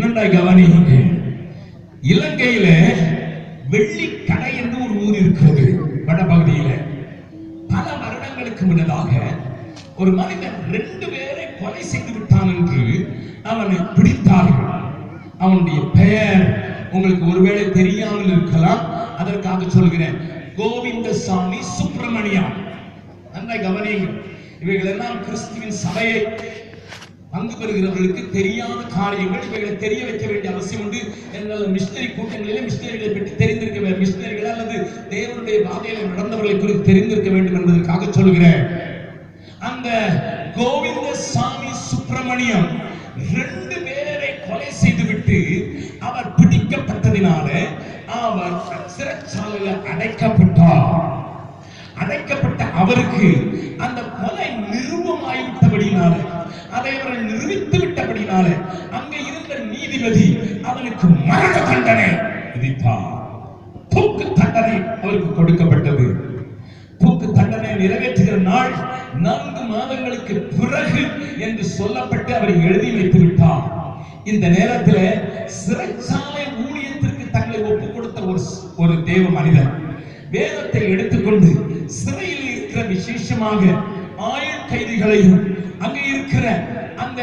நன்றாய் கவனியுங்க இலங்கையில வெள்ளிக்கடை என்று ஒரு ஊர் இருக்கிறது வடபகுதியில. பல வருடங்களுக்கு முன்னதாக ஒரு மனிதன் ரெண்டு பேரை கொலை செய்து விட்டான் என்று அவனை பிடித்தார்கள். அவனுடைய பெயர் உங்களுக்கு ஒருவேளை தெரியாமல் இருக்கலாம். அதற்காக சொல்கிறேன் கோவிந்தசாமி சுப்பிரமணியம். நன்றாய் கவனியுங்கள் இவைகள் எல்லாம் கிறிஸ்துவின் சபையை பங்கு பெறுகிறவர்களுக்கு தெரியாத காரியங்கள் இவைகளை தெரிய வைக்க வேண்டிய அவசியம் உண்டு. என்னால் மிஷினரி கூட்டங்களிலே மிஷினரிகளை பற்றி தெரிந்திருக்க வேண்டும் மிஷினரிகள் அல்லது தேவனுடைய பாதையில நடந்தவர்களை குறித்து தெரிந்திருக்க வேண்டும் என்பதற்காக சொல்கிறேன் அந்த கோவிந்த சாமி சுப்பிரமணியம் ரெண்டு பேரை கொலை செய்துவிட்டு அவர் பிடிக்கப்பட்டதினால அவர் சிறைச்சாலையில் அடைக்கப்பட்டார். அடைக்கப்பட்ட அவருக்கு அந்த கொலை நிறுவமாகிவிட்டபடியினால அதை அவர்கள் நிரூபித்து விட்டபடினால அங்கே இருந்த நீதிபதி அவனுக்கு மரண தண்டனை விதித்தார் தூக்கு தண்டனை அவருக்கு கொடுக்கப்பட்டது. தூக்கு தண்டனை நிறைவேற்றுகிற நாள் நான்கு மாதங்களுக்கு பிறகு என்று சொல்லப்பட்டு அவரை எழுதி வைத்து விட்டார் இந்த நேரத்தில் சிறைச்சாலை ஊழியத்திற்கு தங்களை ஒப்புக் கொடுத்த ஒரு ஒரு தேவ மனிதன் வேதத்தை எடுத்துக்கொண்டு சிறையில் இருக்கிற விசேஷமாக ஆயுள் கைதிகளையும் அங்கே இருக்கிற அந்த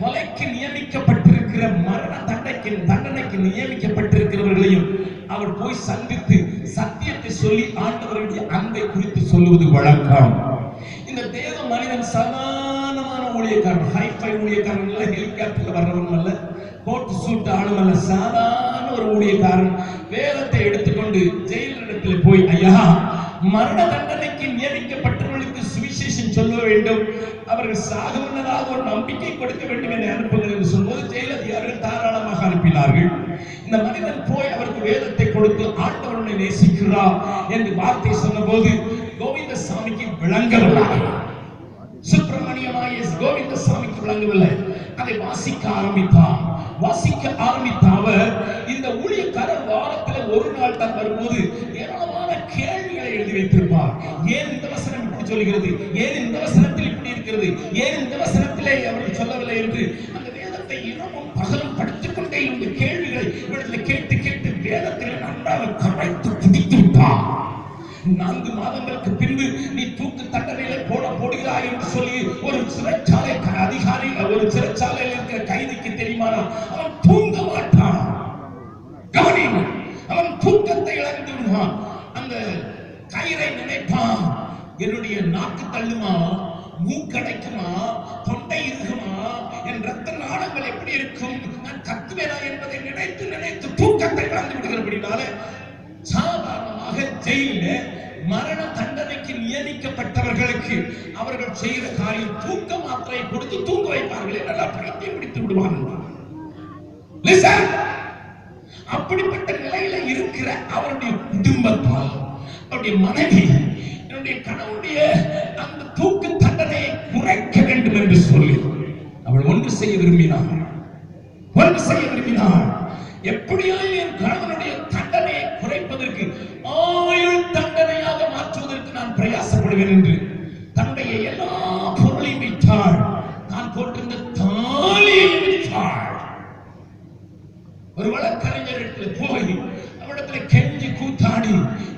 கொலைக்கு நியமிக்கப்பட்டிருக்கிற மரண தண்டைக்கு தண்டனைக்கு நியமிக்கப்பட்டிருக்கிறவர்களையும் அவர் போய் சந்தித்து சத்தியத்தை சொல்லி ஆண்டவருடைய அன்பை குறித்து சொல்லுவது வழக்கம். இந்த தேவ மனிதன் சமானமான ஊழியக்காரன் ஹைஃபை ஊழியக்காரன் இல்ல ஹெலிகாப்டர்ல வர்றவன் அல்ல கோட் சூட் ஆளும் அல்ல சாதாரண ஒரு ஊழியக்காரன். வேதத்தை எடுத்துக்கொண்டு ஜெயிலிடத்தில் போய் ஐயா மரண தண்டனைக்கு நியமிக்கப்பட்டவர்களுக்கு சுவிசேஷம் சொல்ல வேண்டும். அவர்கள் சாக முன்னதாக ஒரு நம்பிக்கை கொடுக்க வேண்டும் என்று அனுப்புங்கள் என்று சொல்லும்போது ஜெயில் அதிகாரிகள் தாராளமாக அனுப்பினார்கள். இந்த மனிதன் போய் அவருக்கு வேதத்தை கொடுத்து ஆண்டவனை நேசிக்கிறார் என்று வார்த்தை சொன்னபோது கோவிந்தசாமிக்கு விளங்கவில்லை. சுப்பிரமணியமாய கோவிந்தசாமிக்கு விளங்கவில்லை. அதை வாசிக்க ஆரம்பித்தார் வாசிக்க ஆரம்பித்த அவர் இந்த ஊழியக்காரர் வாரத்தில் ஒரு நாள் தான் வரும்போது ஏராளமான கேள்விகளை எழுதி வைத்திருப்பார். ஏன் இந்த வசனம் இப்படி சொல்கிறது? ஏன் இந்த இருக்கிறது. ஏன் இந்த வசனத்திலே அவர்கள் சொல்லவில்லை என்று? அந்த வேதத்தை இரவும் பகலும் படித்துக் கொண்டே இருந்த கேள்விகளை இவரிடத்தில் கேட்டு கேட்டு வேதத்தில் நன்றாக கரைத்து பிடித்து நான்கு மாதங்களுக்கு பின்பு நீ தூக்கு தண்டனையில போட போடுகிறாய் என்று சொல்லி ஒரு சிறைச்சாலை அதிகாரி ஒரு சிறைச்சாலையில் இருக்கிற கைதிக்கு தெரியுமானா? அவன் தூங்க மாட்டான். கவனியுங்கள் அவன் தூக்கத்தை இழந்து விடுவான். அந்த கயிறை நினைப்பான். என்னுடைய நாக்கு தள்ளுமா? மூக்கடைக்குமா? தொண்டை இருக்குமா என் ரத்த நாளங்கள் எப்படி இருக்கும்? நான் கத்துவேனா என்பதை நினைத்து நினைத்து தூக்கத்தை கலந்து விடுகிறபடினால சாதாரணமாக ஜெயில மரண தண்டனைக்கு நியமிக்கப்பட்டவர்களுக்கு அவர்கள் செய்கிற காரியம் தூக்க மாத்திரை கொடுத்து தூங்க வைப்பார்களே நல்லா பைத்தியம் பிடித்து விடுவார்கள் அப்படிப்பட்ட நிலையில இருக்கிற அவருடைய குடும்பத்தால் அவருடைய மனைவி என்னுடைய கணவனுடைய அந்த தூக்கு வேண்டும் என்று சொல்லி அவள் ஒன்று செய்ய விரும்பினாள். ஒன்று செய்ய விரும்பினாள். எப்படியோ என் கணவனுடைய தண்டனையை குறைப்பதற்கு ஆயுள் தண்டனையாக மாற்றுவதற்கு நான் பிரயாசப்படுவேன் என்று தன்னுடைய எல்லா பொருளையும் விற்றாள். நான் போட்டிருந்த தாலியை விற்றாள். ஒரு வழக்கறிஞரிடத்தில் போய் அவரிடத்தில் கெஞ்சி கூத்தாடி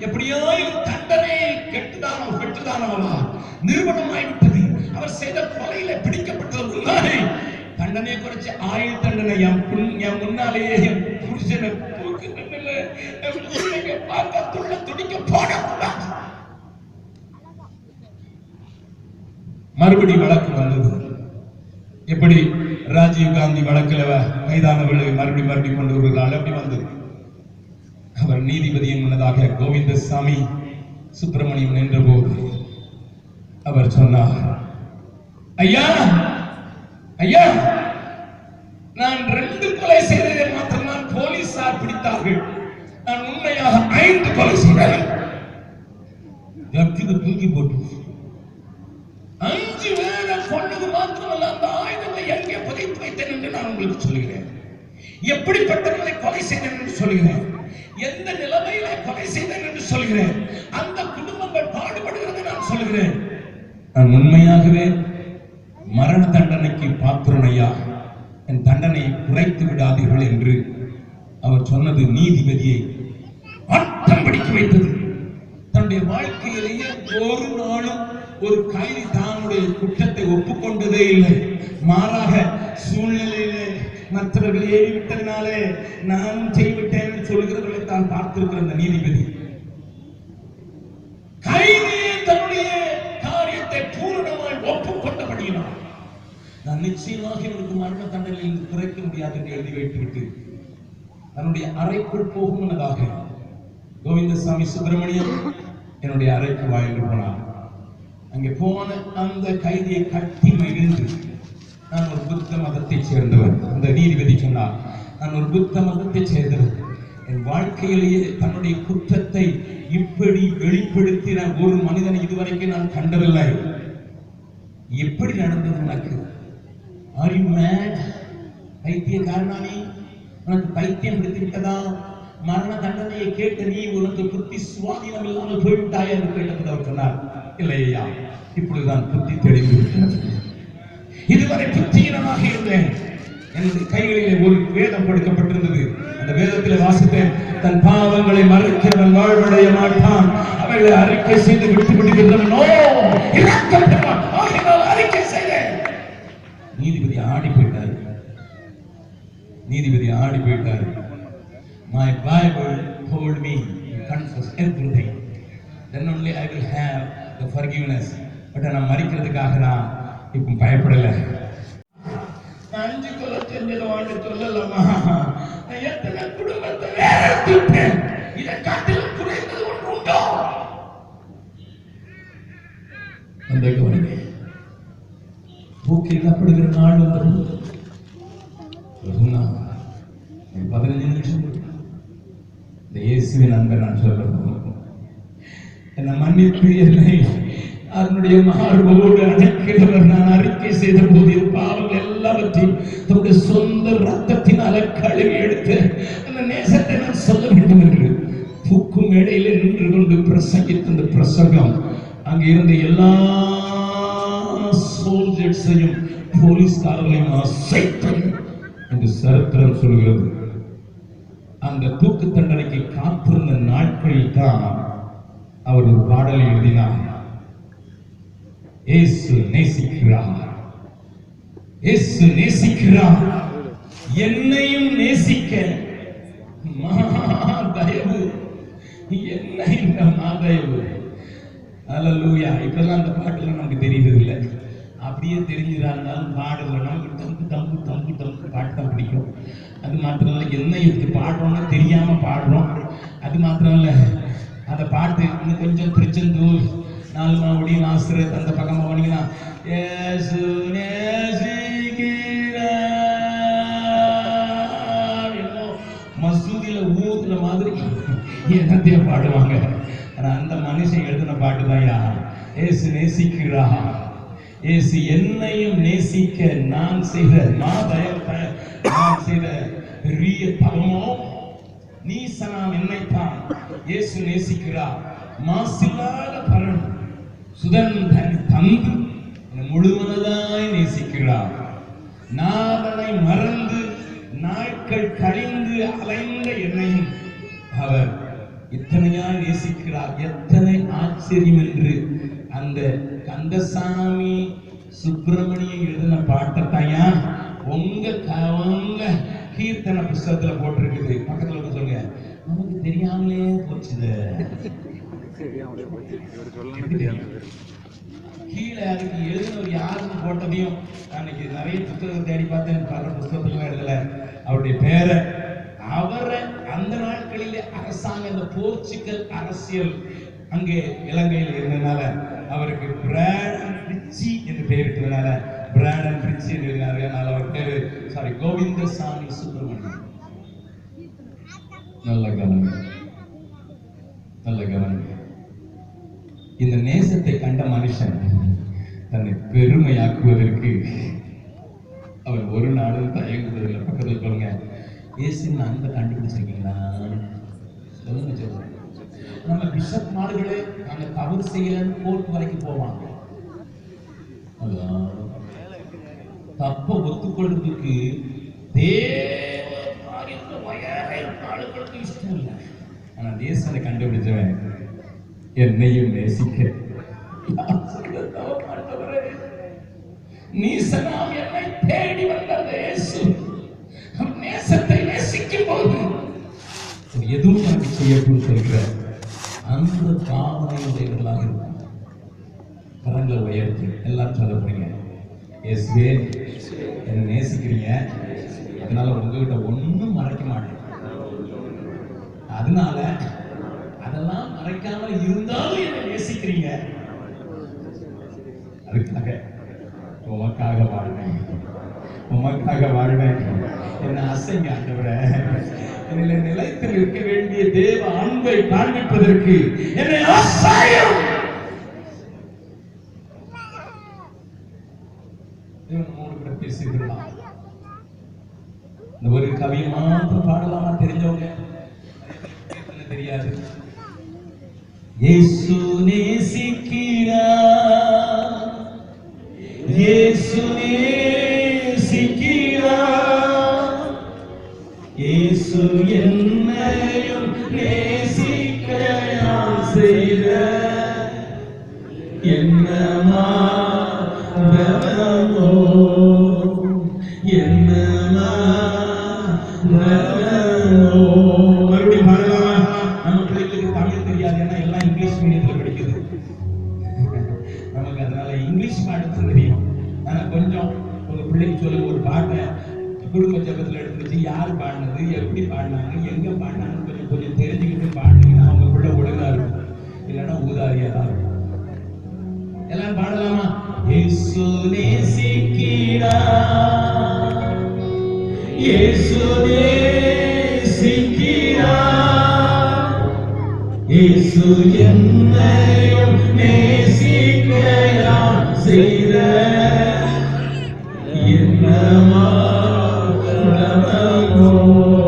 எப்படியாயும் தண்டனை கெட்டுதானோ கெட்டுதானோவா? நிறுவனமாய்விட்டது அவர் செய்த கொலையில பிடிக்கப்பட்டது உண்மை தண்டனை குறைச்சு ஆயுள் தண்டனை என் புண்- என் முன்னாலேயே என் புருஷனை பார்க்க துள்ள துடிக்க போடக்கூடாது. மறுபடி வழக்கு வந்தது. எப்படி ராஜீவ் காந்தி வழக்கில் கைதானவர்களை மறுபடி மறுபடி கொண்டு வருகிறாள். அப்படி வந்தது? அவர் நீதிபதியின் முன்னதாக கோவிந்தசாமி சுப்பிரமணியம் நின்றபோது அவர் சொன்னார் ஐயா ஐயா நான் ரெண்டு கொலை செய்ததை மாத்திரம்தான் போலீசார் பிடித்தார்கள். நான் உண்மையாக ஐந்து கொலை செய்தேன். ஜப்திக்கு தூக்கி போட்டு அஞ்சு பேரை கொண்டது மாத்திரமல்ல அந்த ஆயுதங்களை எங்கே புதைத்து வைத்தேன் என்று நான் உங்களுக்கு சொல்கிறேன். எப்படிப்பட்டவர்களை கொலை செய்தேன் என்று சொல்கிறேன். எந்த நிலைமையில கொலை செய்தேன் என்று சொல்கிறேன். அந்த குடும்பங்கள் பாடுபடுகிறது நான் சொல்கிறேன். நான் உண்மையாகவே மரண தண்டனைக்கு பாத்திரனையா? என் தண்டனை குறைத்து விடாதீர்கள் என்று அவர் சொன்னது நீதிபதியை ஆட்டம் பிடிக்க வைத்தது. தன்னுடைய வாழ்க்கையிலேயே ஒரு நாளும் ஒரு கைதி தன்னுடைய குற்றத்தை ஒப்புக்கொண்டதே இல்லை. மாறாக சூழ்நிலையிலே மற்றவர்கள் ஏறிவிட்டதினாலே நானும் செய்விட்டேன் சொல்கிறவர்களை தான் பார்த்திருக்கிற அந்த நீதிபதி. கைதியே தன்னுடைய காரியத்தை பூரணமாய் ஒப்புக்கொண்டபடியினார் நான் நிச்சயமாக இவனுக்கு மரண தண்டனையில் குறைக்க முடியாது என்று எழுதி வைத்துவிட்டு தன்னுடைய அறைக்குள் போகும் முன்னதாக கோவிந்தசாமி சுப்பிரமணியம் என்னுடைய அறைக்கு வாயில் போனார் அங்கே போன அந்த கைதியை கட்டி மகிழ்ந்து நான் ஒரு புத்த மதத்தைச் சேர்ந்தவர் அந்த நீதிபதி சொன்னார் நான் ஒரு புத்த மதத்தைச் சேர்ந்தவர் என் வாழ்க்கையிலேயே தன்னுடைய குற்றத்தை இப்படி வெளிப்படுத்தின ஒரு மனிதனை இதுவரைக்கும் நான் கண்டதில்லை. எப்படி நடந்தது உனக்கு? ஆர் யூ மேட் உனக்கு பைத்தியம் பிடித்து மரண தண்டனையை கேட்ட நீ உனக்கு புத்தி சுவாதீனம் இல்லாமல் போய்விட்டாய் என்று கேட்டபோது சொன்னார் இல்லை இப்பொழுதுதான் புத்தி தெளிந்து விட்டது. இதுவரை இருந்தேன். கைகளிலே ஒரு வேதம் கொடுக்கப்பட்டிருந்தது. அந்த வேதத்தில் வாசித்தேன் தன் பாவங்களை மறைக்கிறவன் வாழ்வடைய மாட்டான். அவைகளை அறிக்கை செய்து விட்டு விடுகின்றவனோ பெறுவான். ஆகையினால் அறிக்கை செய்தேன் நீதிபதி ஆடி போயிட்டார். நீதிபதி ஆடி போயிட்டார். My bible told me confess everything. Then only i will have the forgiveness. But நான் மறிக்கிறதுக்காக நான் இப்போ பயப்படல. அஞ்சு கொலை செஞ்சதுவான்னு சொல்லலாமா எத்தனை குடும்பத்தை வேறறுத்துட்டேன் இதை காட்டிலும் குறைந்தது ஒன்று உண்டோ? அந்த கவனிங்க. தூக்கிடப்படுகிற நாள் வந்தது பதினஞ்சு நிமிஷம். இந்த இயேசுவின் அன்பை நான் சொல்லணும். என்ன மன்னிப்பு என்னை அதனுடைய மார்போடு அணைக்கிறவர். நான் அறிக்கை செய்த போது என் பாவங்கள் எல்லாவற்றையும் தன்னுடைய சொந்த ரத்தத்தினால கழுவி எடுத்து அந்த நேசத்தை நான் சொல்ல வேண்டும் என்று தூக்கும் மேடையில நின்று கொண்டு பிரசங்கித்த அந்த பிரசங்கம். அங்கே இருந்த எல்லா போலீஸையும் போலீஸ்காரர்களையும் அசைத்தது என்று சரித்திரம் சொல்கிறது. அந்த தூக்கு தண்டனைக்கு காத்திருந்த நாட்களில் தான் அவர் ஒரு பாடலை எழுதினார். ஏசு நேசிக்கிறார். ஏசு நேசிக்கிறார். என்னையும் நேசிக்க. மகா தயவு என்ன இந்த மாதயவு அல்லூயா இப்பெல்லாம் அந்த பாட்டுல நமக்கு தெரியுது இல்லை அப்படியே தெரிஞ்சுதா இருந்தாலும் பாடுவோம் நமக்கு தம்பு தம்பு தம்பு தம்பு பாட்டு தான் பிடிக்கும். அது மாத்திரம் இல்லை என்ன எடுத்து பாடுறோம்னா தெரியாமல் பாடுறோம். அது மாத்திரம் இல்லை அந்த பாட்டு இன்னும் கொஞ்சம் திருச்செந்தூர் நாலு மாவடி நாசிரத் அந்த பக்கமா போனீங்கன்னா மசூதியில் நேசிக்கிறார் மாதிரி என்னத்தைய பாடுவாங்க. ஆனால் அந்த மனுஷன் எழுதின பாட்டு தான் யா ஏசு நேசிக்கிறா ஏசு என்னையும் நேசிக்க நான் செய்த மாதயத்தை நான் செய்த பெரிய தவமோ? நீசனாம் என்னைத்தான் இயேசு நேசிக்கிறார். மாசில்லாத பலன் சுதன் தந்து என்னை முழுமனதாய் நேசிக்கிறார். நாதனை மறந்து நாட்கள் கழிந்து அலைந்த என்னையும் அவர் இத்தனையாய் நேசிக்கிறார்? எத்தனை ஆச்சரியம் என்று அந்த கந்தசாமி சுப்பிரமணியம் எழுதின பாட்டத்தையா? உங்க க- உங்க கீர்த்தனை புஸ்தகத்துல போட்டிருக்குது. பக்கத்துல வந்து சொல்லுங்க. நமக்கு தெரியாமலே போச்சுது. கீழே அதுக்கு எழுதினவர் யாருன்னு போட்டதையும் அன்னைக்கு நிறைய புத்தகம் தேடி பார்த்தேன். பல புத்தகத்துல எழுதல. அவருடைய பேரை. அவரை அந்த நாட்களிலே அரசாங்க இந்த போர்ச்சுகல் அரசியல் அங்கே இலங்கையில் இருந்ததுனால அவருக்கு பிராணன் ரிச்சி என்று பெயரிட்டதுனால பிராணன் ரிச்சி என்று எழுதினார்கள் அதனால அவர் பேர் சாரி கோவிந்தசாமி சுப்பிரமணியம். நல்ல கவனம். நல்ல கவனம். இந்த நேசத்தை கண்ட மனுஷன் தன்னை பெருமையாக்குவதற்கு அவர் ஒரு நாளும் தயங்குவதில்லை. பக்கத்தில் சொல்லுங்க இயேசுவின் அன்பை கண்டுபிடிச்சிருக்கீங்களா? சொல்லுங்க சொல்லுங்க. நம்ம பிஷப் மார்களே நாங்க தவறு செய்யலன்னு கோர்ட் வரைக்கும் போவாங்க. அதான். தப்ப ஒத்துக்கொள்றதுக்கு ஆளுகளுக்கு இஷ்டம் இல்லை. ஆனா தேசத்தை கண்டுபிடிச்சவன் என்னையும் நேசிக்க. ஆண்டவரே, நீசனாம் என்னை தேடி வந்த அந்த இயேசு. நேசத்தை நேசிக்கும் போது எதுவும் எனக்கு செய்யட்டும் சொல்கிறேன் அந்த பாவனையுடையவர்களாக இருக்கும் கரங்களை உயர்த்தி எல்லாரும் சொல்ல போறீங்க வே என்னை நேசிக்கிறீங்க. அதனால உங்ககிட்ட ஒன்றும் மறைக்க மாட்டேன். அதனால அதெல்லாம் மறைக்காம இருந்தாலும் என்னை நேசிக்கிறீங்க. அதுக்காக உமக்காக வாழ்வேன். உமக்காக வாழ்வேன். என்ன அசைங்க ஆண்டவரே. என்னில் நிலைத்து நிற்க வேண்டிய தேவ அன்பை காண்பிப்பதற்கு என்னை அசாயம் தேவன் இந்த ஒரு கவியை மாத்திரம் பாடலாமா தெரிஞ்சவங்க? தெரியாது. இயேசு நேசிக்கிறா நமக்கு அதனால இங்கிலீஷ் பாட்டு தெரியும் ஆனா கொஞ்சம் உங்க பிள்ளைக்கு சொல்லுங்க ஒரு பாட்டை குடும்ப ஜபத்தில் எடுத்து யார் பாடினது எப்படி பாடினாங்க எங்கே பாடினாங்கன்னு கொஞ்சம் கொஞ்சம் தெரிஞ்சுக்கிட்டு பாடினீங்கன்னா அவங்களுக்குள்ள ஒழுங்காக இருக்கும். இல்லைன்னா ஊதாரியாக தான் இருக்கும். எல்லாம் பாடலாமா? இயேசு நேசிக்கிறா இயேசு நேசிக்கிறா இயேசு என்னையும் நேசிக்கிறா செய்த Oh.